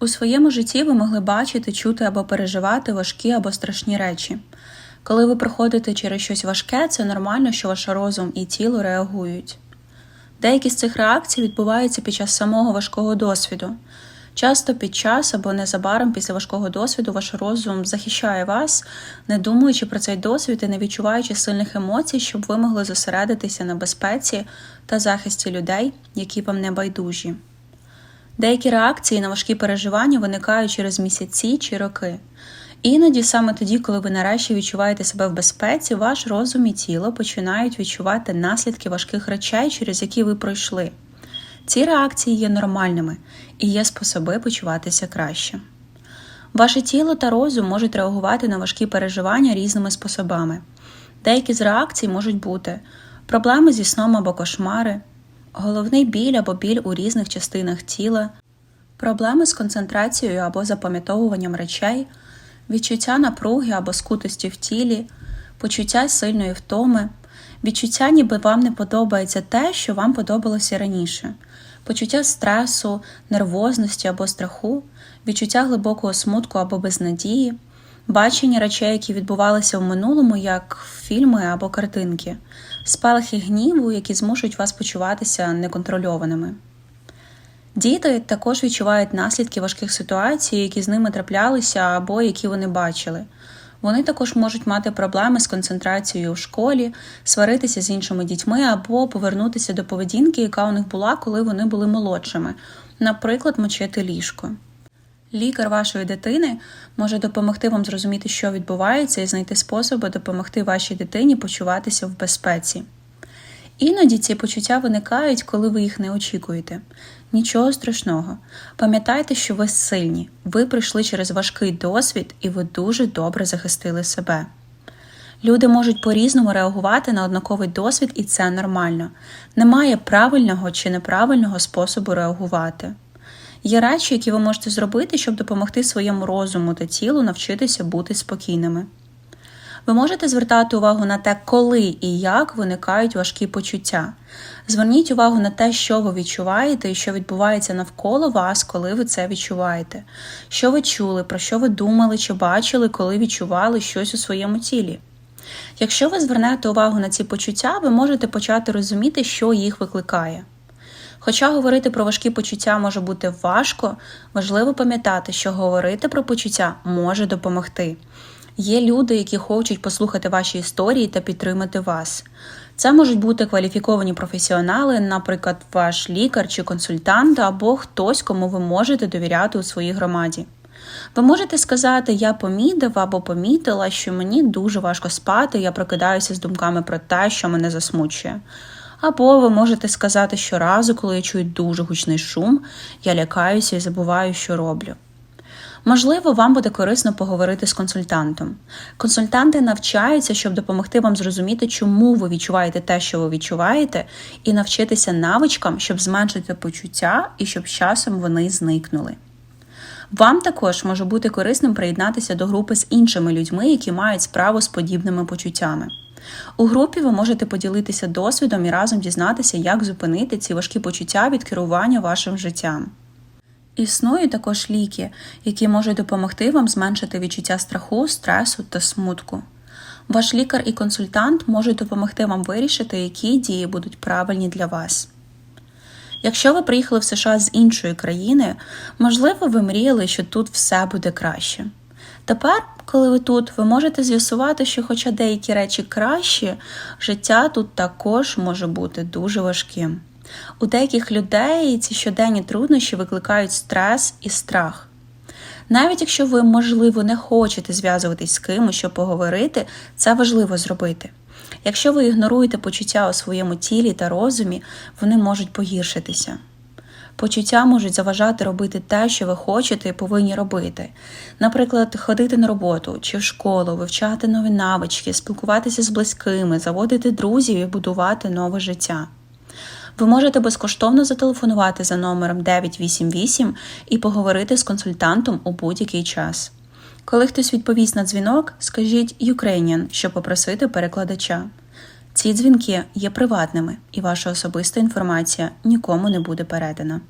У своєму житті ви могли бачити, чути або переживати важкі або страшні речі. Коли ви проходите через щось важке, це нормально, що ваш розум і тіло реагують. Деякі з цих реакцій відбуваються під час самого важкого досвіду. Часто під час або незабаром після важкого досвіду ваш розум захищає вас, не думаючи про цей досвід і не відчуваючи сильних емоцій, щоб ви могли зосередитися на безпеці та захисті людей, які вам не байдужі. Деякі реакції на важкі переживання виникають через місяці чи роки. Іноді, саме тоді, коли ви нарешті відчуваєте себе в безпеці, ваш розум і тіло починають відчувати наслідки важких речей, через які ви пройшли. Ці реакції є нормальними і є способи почуватися краще. Ваше тіло та розум можуть реагувати на важкі переживання різними способами. Деякі з реакцій можуть бути проблеми зі сном або кошмари, головний біль або біль у різних частинах тіла, проблеми з концентрацією або запам'ятовуванням речей, відчуття напруги або скутості в тілі, почуття сильної втоми, відчуття, ніби вам не подобається те, що вам подобалося раніше, почуття стресу, нервозності або страху, відчуття глибокого смутку або безнадії, бачення речей, які відбувалися в минулому, як фільми або картинки, спалахи гніву, які змушують вас почуватися неконтрольованими. Діти також відчувають наслідки важких ситуацій, які з ними траплялися або які вони бачили. Вони також можуть мати проблеми з концентрацією в школі, сваритися з іншими дітьми або повернутися до поведінки, яка у них була, коли вони були молодшими, наприклад, мочити ліжко. Лікар вашої дитини може допомогти вам зрозуміти, що відбувається, і знайти способи допомогти вашій дитині почуватися в безпеці. Іноді ці почуття виникають, коли ви їх не очікуєте. Нічого страшного. Пам'ятайте, що ви сильні, ви пройшли через важкий досвід і ви дуже добре захистили себе. Люди можуть по-різному реагувати на однаковий досвід, і це нормально. Немає правильного чи неправильного способу реагувати. Є речі, які ви можете зробити, щоб допомогти своєму розуму та тілу навчитися бути спокійними. Ви можете звертати увагу на те, коли і як виникають важкі почуття. Зверніть увагу на те, що ви відчуваєте і що відбувається навколо вас, коли ви це відчуваєте. Що ви чули, про що ви думали чи бачили, коли відчували щось у своєму тілі. Якщо ви звернете увагу на ці почуття, ви можете почати розуміти, що їх викликає. Хоча говорити про важкі почуття може бути важко, важливо пам'ятати, що говорити про почуття може допомогти. Є люди, які хочуть послухати ваші історії та підтримати вас. Це можуть бути кваліфіковані професіонали, наприклад, ваш лікар чи консультант, або хтось, кому ви можете довіряти у своїй громаді. Ви можете сказати, я помітив або помітила, що мені дуже важко спати, я прокидаюся з думками про те, що мене засмучує. Або ви можете сказати, що разу, коли я чую дуже гучний шум, я лякаюся і забуваю, що роблю. Можливо, вам буде корисно поговорити з консультантом. Консультанти навчаються, щоб допомогти вам зрозуміти, чому ви відчуваєте те, що ви відчуваєте, і навчитися навичкам, щоб зменшити почуття і щоб з часом вони зникнули. Вам також може бути корисним приєднатися до групи з іншими людьми, які мають справу з подібними почуттями. У групі ви можете поділитися досвідом і разом дізнатися, як зупинити ці важкі почуття від керування вашим життям. Існують також ліки, які можуть допомогти вам зменшити відчуття страху, стресу та смутку. Ваш лікар і консультант можуть допомогти вам вирішити, які дії будуть правильні для вас. Якщо ви приїхали в США з іншої країни, можливо, ви мріяли, що тут все буде краще. Тепер, коли ви тут, ви можете з'ясувати, що, хоча деякі речі кращі, життя тут також може бути дуже важким. У деяких людей ці щоденні труднощі викликають стрес і страх. Навіть якщо ви, можливо, не хочете зв'язуватись з кимось, щоб поговорити, це важливо зробити. Якщо ви ігноруєте почуття у своєму тілі та розумі, вони можуть погіршитися. Почуття можуть заважати робити те, що ви хочете і повинні робити. Наприклад, ходити на роботу чи в школу, вивчати нові навички, спілкуватися з близькими, заводити друзів і будувати нове життя. Ви можете безкоштовно зателефонувати за номером 988 і поговорити з консультантом у будь-який час. Коли хтось відповість на дзвінок, скажіть Ukrainian, щоб попросити перекладача. Ці дзвінки є приватними, і ваша особиста інформація нікому не буде передана.